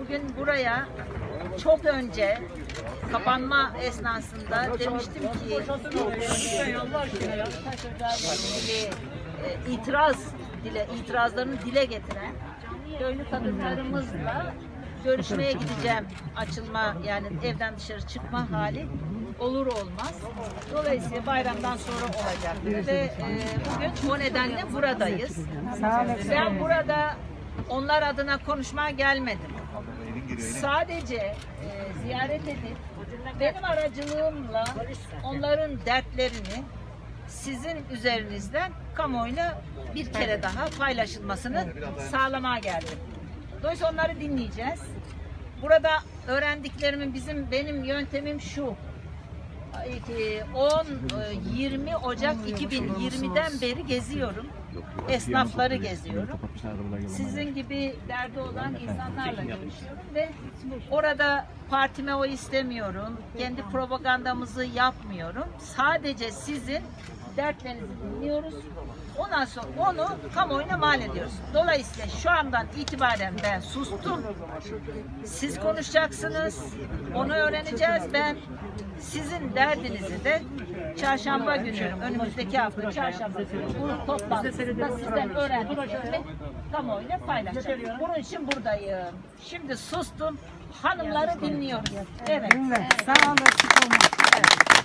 bugün buraya çok önce kapanma esnasında demiştim ki ilgili e, itiraz dile itirazlarını dile getiren köylü kadınlarımızla görüşmeye gideceğim. Açılma yani evden dışarı çıkma hali olur olmaz. Dolayısıyla bayramdan sonra olacak ve e, bugün o nedenle buradayız. Ben burada onlar adına konuşmaya gelmedim. Sadece e, ziyaret edip benim aracılığımla onların dertlerini sizin üzerinizden kamuoyuna bir kere daha paylaşılmasını sağlamaya geldim. Dolayısıyla onları dinleyeceğiz. Burada öğrendiklerimin bizim benim yöntemim şu. 10 20 Ocak 2020'den beri geziyorum. Esnafları geziyorum. Sizin gibi derdi olan insanlarla görüşüyorum ve orada partime o istemiyorum. Kendi propagandamızı yapmıyorum. Sadece sizin dertlerinizi dinliyoruz. Ondan sonra onu kamuoyuna mal ediyoruz. Dolayısıyla şu andan itibaren ben sustum. Siz konuşacaksınız. Onu öğreneceğiz. Ben sizin derdinizi de çarşamba günü, önümüzdeki hafta çarşamba günü bu toplantısında sizden öğrendiklerimi kamuoyuyla paylaşacağım. Bunun için buradayım. Şimdi sustum. Hanımları dinliyoruz. Evet. Sağ olasın. Evet.